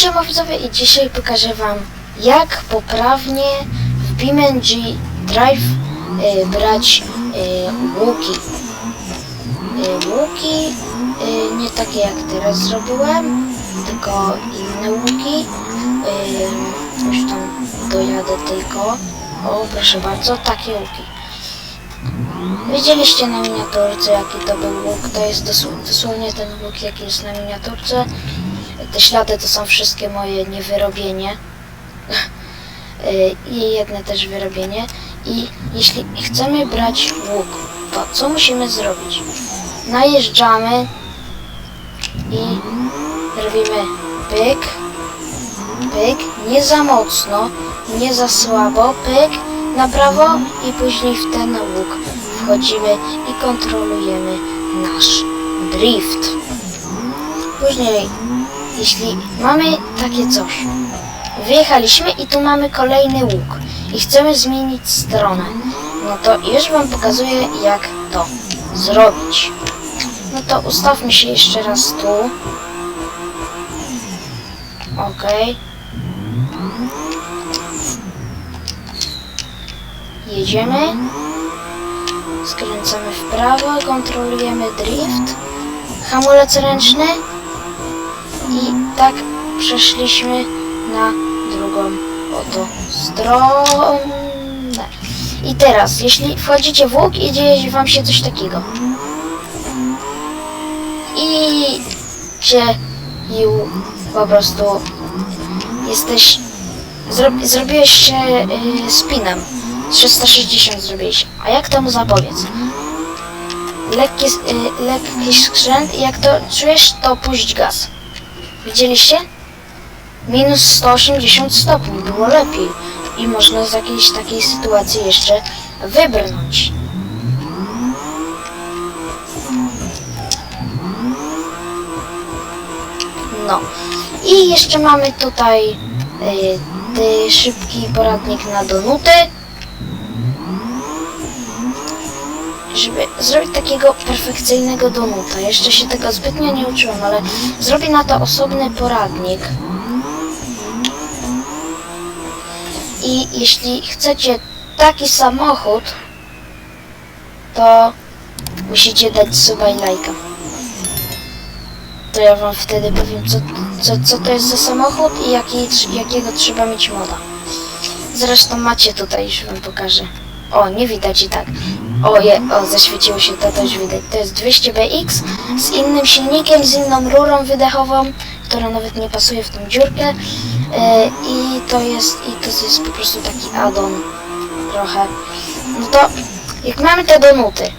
siema widzowie i dzisiaj pokażę wam jak poprawnie w BeamNG Drive y, brać y, łuki. Y, łuki y, nie takie jak teraz zrobiłem, tylko inne łuki. Y, już tam dojadę tylko. O proszę bardzo, takie łuki. Widzieliście na miniaturce jaki to był łuk, to jest dosł- dosłownie ten łuk jaki jest na miniaturce. Te ślady to są wszystkie moje niewyrobienie. Y, I jedne też wyrobienie. I jeśli chcemy brać łuk, to co musimy zrobić? Najeżdżamy i robimy pyk, pyk, nie za mocno, nie za słabo, pyk, na prawo i później w ten łuk wchodzimy i kontrolujemy nasz drift. Później, jeśli mamy takie coś, wyjechaliśmy i tu mamy kolejny łuk i chcemy zmienić stronę, no to już Wam pokazuję jak to zrobić. No to ustawmy się jeszcze raz tu. Okej. Jedziemy. Skręcamy w prawo, kontrolujemy drift. Hamulec ręczny. I tak przeszliśmy na drugą oto stronę. I teraz, jeśli wchodzicie w łuk i dzieje wam się coś takiego. I ju po prostu jesteś zro, zrobiłeś się y, spinem 360 zrobiłeś a jak temu zapobiec lekki, y, lekki skrzęt i jak to czujesz to puść gaz widzieliście minus 180 stopni było lepiej i można z jakiejś takiej sytuacji jeszcze wybrnąć No. I jeszcze mamy tutaj y, szybki poradnik na donuty. Żeby zrobić takiego perfekcyjnego donuta. Jeszcze się tego zbytnio nie uczyłam, ale zrobię na to osobny poradnik. I jeśli chcecie taki samochód, to musicie dać suba i lajka to ja wam wtedy powiem, co, co, co to jest za samochód i jaki, jakiego trzeba mieć moda. Zresztą macie tutaj, już wam pokażę. O, nie widać i tak. O, je, o, zaświeciło się, to też widać. To jest 200BX z innym silnikiem, z inną rurą wydechową, która nawet nie pasuje w tą dziurkę. E, I to jest, i to jest po prostu taki addon trochę. No to, jak mamy te donuty,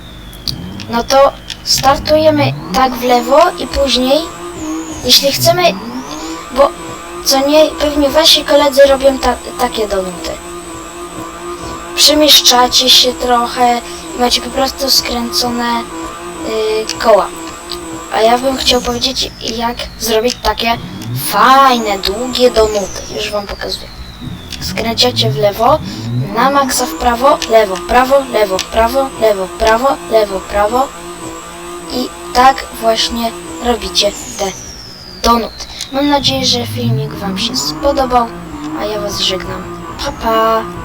no to startujemy tak w lewo i później, jeśli chcemy, bo co nie, pewnie wasi koledzy robią ta, takie donuty. Przemieszczacie się trochę macie po prostu skręcone y, koła. A ja bym chciał powiedzieć, jak zrobić takie fajne, długie donuty. Już wam pokazuję. Skręcacie w lewo, na maksa w prawo, lewo, prawo, lewo, prawo, lewo, prawo, lewo, prawo. I tak właśnie robicie te donuty. Mam nadzieję, że filmik Wam się spodobał, a ja Was żegnam. Pa, pa.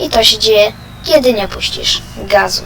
I to się dzieje, kiedy nie puścisz gazu.